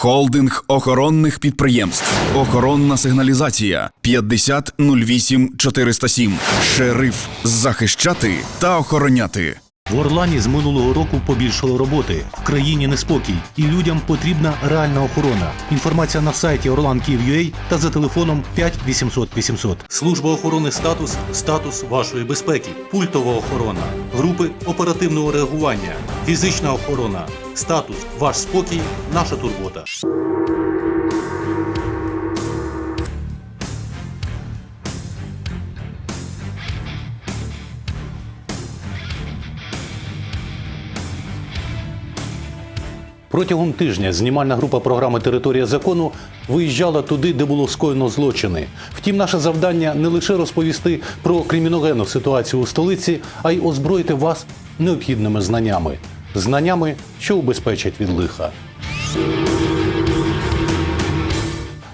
Холдинг охоронних підприємств. Охоронна сигналізація 50 08 407. Шериф захищати та охороняти. В Орлані з минулого року побільшало роботи. В країні неспокій, і людям потрібна реальна охорона. Інформація на сайті orlan.kyiv.ua та за телефоном 5 800 800. Служба охорони статус статус вашої безпеки, пультова охорона, групи оперативного реагування, фізична охорона, статус ваш спокій, наша турбота. Протягом тижня знімальна група програми Територія закону виїжджала туди, де було скоєно злочини. Втім, наше завдання не лише розповісти про криміногенну ситуацію у столиці, а й озброїти вас необхідними знаннями, знаннями, що убезпечать від лиха.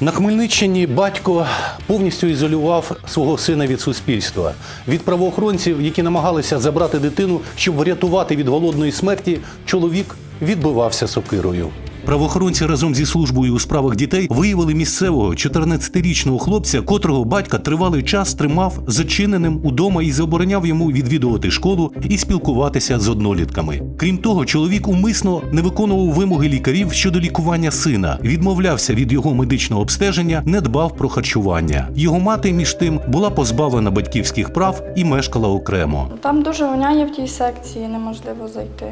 На Хмельниччині батько повністю ізолював свого сина від суспільства, від правоохоронців, які намагалися забрати дитину, щоб врятувати від голодної смерті. Чоловік відбивався сокирою. Правоохоронці разом зі службою у справах дітей виявили місцевого 14-річного хлопця, котрого батька тривалий час тримав зачиненим удома і забороняв йому відвідувати школу і спілкуватися з однолітками. Крім того, чоловік умисно не виконував вимоги лікарів щодо лікування сина, відмовлявся від його медичного обстеження, не дбав про харчування. Його мати, між тим, була позбавлена батьківських прав і мешкала окремо. Там дуже воняє в тій секції, неможливо зайти.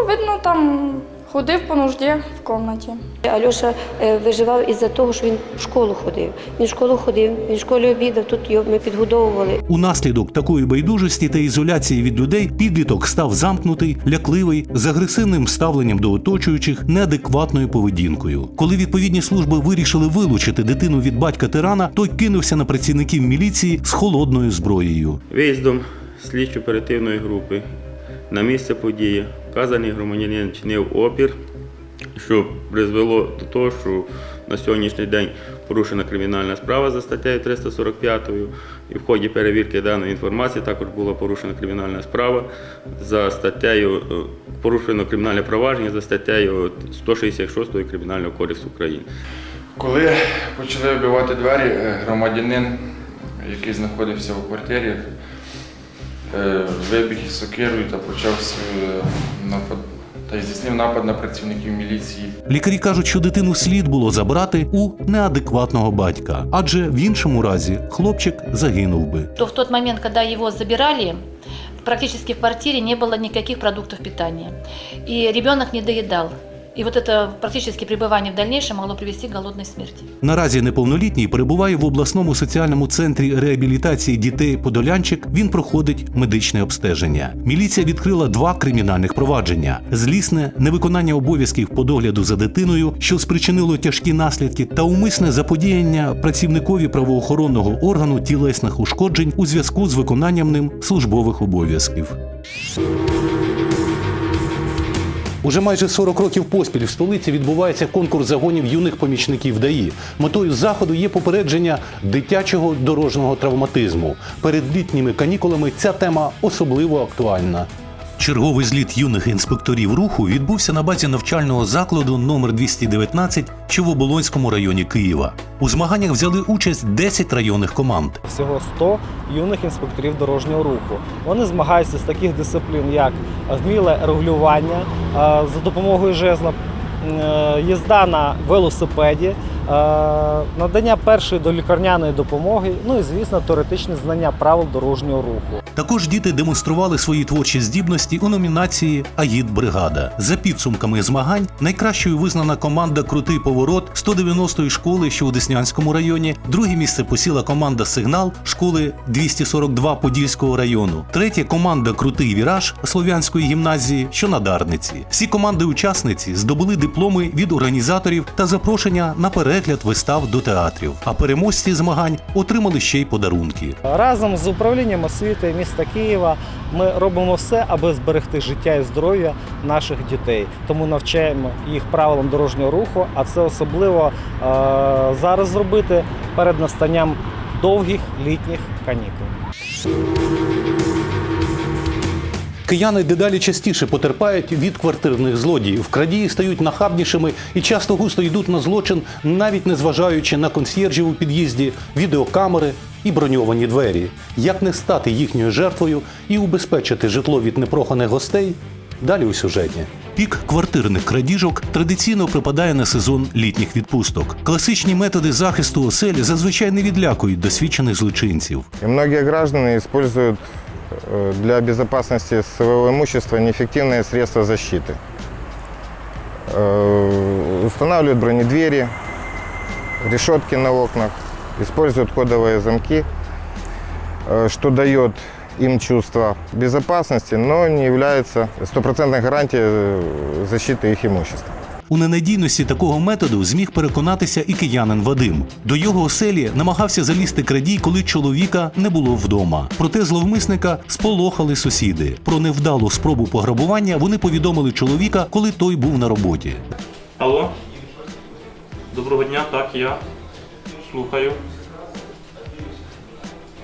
Ну, видно, там ходив по нужді в кімнаті. Альоша е, виживав із-за того, що він в школу ходив. Він в школу ходив, він в школі обідав, тут його ми підгодовували. Унаслідок такої байдужості та ізоляції від людей підліток став замкнутий, лякливий, з агресивним ставленням до оточуючих, неадекватною поведінкою. Коли відповідні служби вирішили вилучити дитину від батька тирана, той кинувся на працівників міліції з холодною зброєю. Виїздом слідчо-оперативної групи на місце події вказаний громадянин чинив опір, що призвело до того, що на сьогоднішній день порушена кримінальна справа за статтею 345 і в ході перевірки даної інформації також була порушена кримінальна справа за статтею е, порушено кримінальне провадження за статтею 166 Кримінального кодексу України. Коли почали вбивати двері, е, громадянин, який знаходився у квартирі, вибіг із сокирою та почав напад та й здійснив напад на працівників міліції. Лікарі кажуть, що дитину слід було забрати у неадекватного батька, адже в іншому разі хлопчик загинув би. то в тот момент, когда его забирали, практически в квартире не было никаких продуктов питания. И ребенок не доедал. И вот это практически пребывание в дальнейшем могло привести к голодной смерти. Наразі неповнолітній перебуває в обласному соціальному центрі реабілітації дітей Подолянчик. Він проходить медичне обстеження. Міліція відкрила два кримінальних провадження: злісне невиконання обов'язків по догляду за дитиною, що спричинило тяжкі наслідки, та умисне заподіяння працівникові правоохоронного органу тілесних ушкоджень у зв'язку з виконанням ним службових обов'язків. Уже майже 40 років поспіль в столиці відбувається конкурс загонів юних помічників ДАІ. Метою заходу є попередження дитячого дорожнього травматизму. Перед літніми канікулами ця тема особливо актуальна. Черговий зліт юних інспекторів руху відбувся на базі навчального закладу номер 219, що в Оболонському районі Києва. У змаганнях взяли участь 10 районних команд. всього 100 юних інспекторів дорожнього руху. Вони змагаються з таких дисциплін, як вміле регулювання е, за допомогою жезла, е, їзда на велосипеді, надання першої долікарняної допомоги, ну і звісно, теоретичне знання правил дорожнього руху. Також діти демонстрували свої творчі здібності у номінації Аїд Бригада. За підсумками змагань найкращою визнана команда Крутий поворот 190-ї школи, що у Деснянському районі. Друге місце посіла команда Сигнал школи 242 Подільського району. Третє команда Крутий віраж Слов'янської гімназії, що на Дарниці. Всі команди-учасниці здобули дипломи від організаторів та запрошення на перегляд вистав до театрів. А переможці змагань отримали ще й подарунки. Разом з управлінням освіти міста Києва ми робимо все, аби зберегти життя і здоров'я наших дітей. Тому навчаємо їх правилам дорожнього руху, а це особливо е, зараз зробити перед настанням довгих літніх канікул. Кияни дедалі частіше потерпають від квартирних злодіїв. Крадії стають нахабнішими і часто густо йдуть на злочин, навіть не зважаючи на консьєржів у під'їзді, відеокамери і броньовані двері. Як не стати їхньою жертвою і убезпечити житло від непроханих гостей? Далі у сюжеті. Пік квартирних крадіжок традиційно припадає на сезон літніх відпусток. Класичні методи захисту осель зазвичай не відлякують досвідчених злочинців. И многие граждане используют э, для безопасности своего имущества неэффективные средства защиты. Э, Устанавливают бронедвери, решетки на окнах, используют кодовые замки, э, что дает им чувство безопасности, но не является стопроцентной гарантией э, защиты их имущества. У ненадійності такого методу зміг переконатися і киянин Вадим. До його оселі намагався залізти крадій, коли чоловіка не було вдома. Проте зловмисника сполохали сусіди. Про невдалу спробу пограбування вони повідомили чоловіка, коли той був на роботі. Алло? Доброго дня, так, я. Слухаю.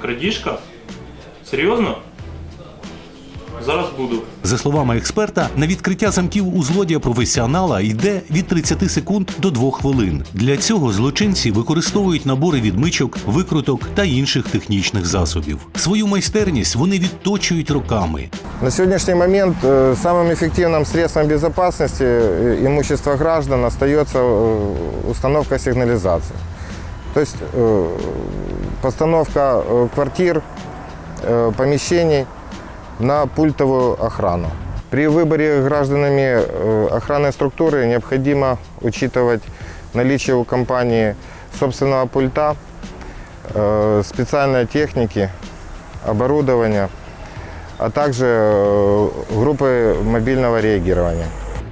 Крадіжка? Серйозно? Зараз буду. За словами експерта, на відкриття замків у злодія професіонала йде від 30 секунд до 2 хвилин. Для цього злочинці використовують набори відмичок, викруток та інших технічних засобів. Свою майстерність вони відточують роками. На сегодняшний момент э, самым эффективным средством безопасности э, имущества граждан остается э, установка сигнализации. То есть э, постановка э, квартир, э, помещений на пультовую охрану. При выборе гражданами э, охранной структуры необходимо учитывать наличие у компании собственного пульта, э, специальной техники, оборудования, а также э, группы мобильного реагирования.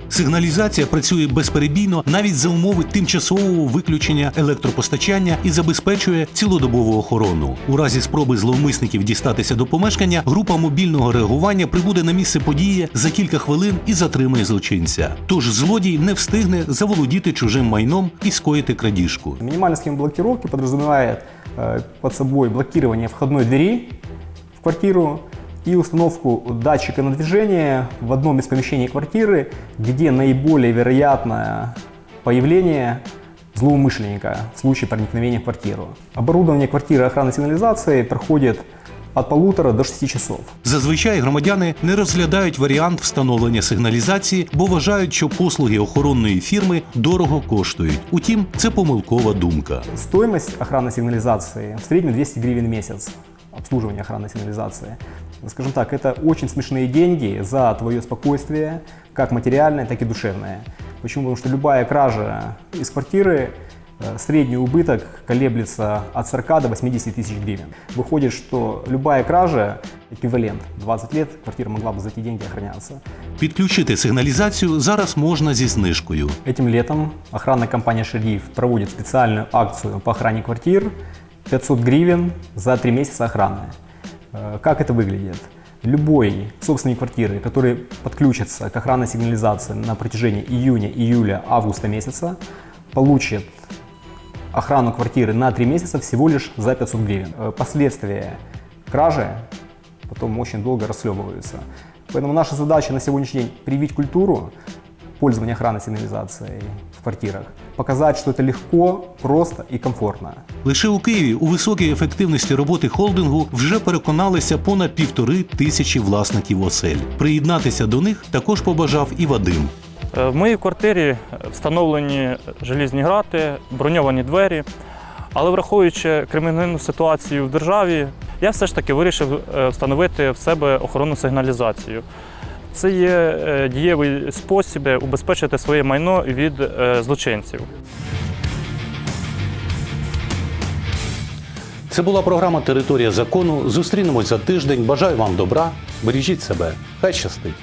Сигналізація працює безперебійно навіть за умови тимчасового виключення електропостачання і забезпечує цілодобову охорону. У разі спроби зловмисників дістатися до помешкання, група мобільного реагування прибуде на місце події за кілька хвилин і затримає злочинця. Тож злодій не встигне заволодіти чужим майном і скоїти крадіжку. Минимальная схема блокировки подразумевает э, под собой блокирование входной двери в квартиру и установку датчика на движение в одном из помещений квартиры, где наиболее вероятное появление злоумышленника в случае проникновения в квартиру. Оборудование квартиры охранной сигнализации проходит от полутора до 6 часов. Зазвичай громадяни не розглядають варіант встановлення сигналізації, бо вважають, що послуги охоронної фірми дорого коштують. Утім, це помилкова думка. Стоимость охранной сигнализации в среднем 200 гривен в месяц. Обслуживание охранной сигнализации. Скажем так, это очень смешные деньги за твое спокойствие, как материальное, так и душевное. Почему? Потому что любая кража из квартиры, э, средний убыток колеблется от 40 до 80 тысяч гривен. Выходит, что любая кража эквивалент. 20 лет квартира могла бы за эти деньги охраняться. Підключити сигналізацію зараз можна зі знижкою. Этим летом охранная компания «Шериф» проводит специальную акцию по охране квартир 500 гривен за 3 месяца охраны. Э, Как это выглядит? Любой собственник квартиры, который подключится к охранной сигнализации на протяжении июня, июля, августа месяца, получит охрану квартиры на 3 месяца всего лишь за 500 гривен. Э, Последствия кражи потом очень долго расхлебываются. Поэтому наша задача на сегодняшний день привить культуру пользования охранной сигнализацией в квартирах, показать, что это легко, просто и комфортно. Лише у Києві у високій ефективності роботи холдингу вже переконалися понад півтори тисячі власників осель. Приєднатися до них також побажав і Вадим. Е, В моїй квартирі встановлені желізні грати, броньовані двері. Але враховуючи кримінальну ситуацію в державі, я все ж таки вирішив е, встановити в себе охоронну сигналізацію. Це є е, дієвий спосіб убезпечити своє майно від е, злочинців. Це була програма Територія закону. Зустрінемось за тиждень. Бажаю вам добра. Бережіть себе. Хай щастить.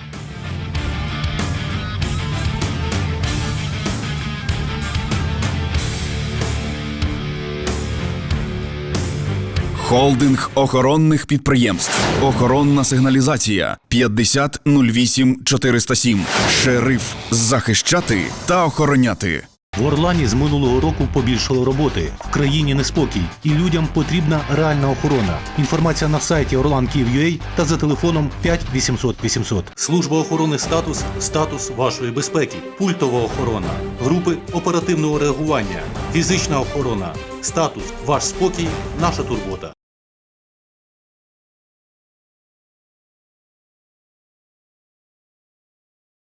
Холдинг охоронних підприємств. Охоронна сигналізація 50 08 407. Шериф захищати та охороняти. В Орлані з минулого року побільшало роботи. В країні неспокій, і людям потрібна реальна охорона. Інформація на сайті orlan.Kyiv.ua та за телефоном 5 800 800. Служба охорони статус статус вашої безпеки, пультова охорона, групи оперативного реагування, фізична охорона, статус ваш спокій, наша турбота.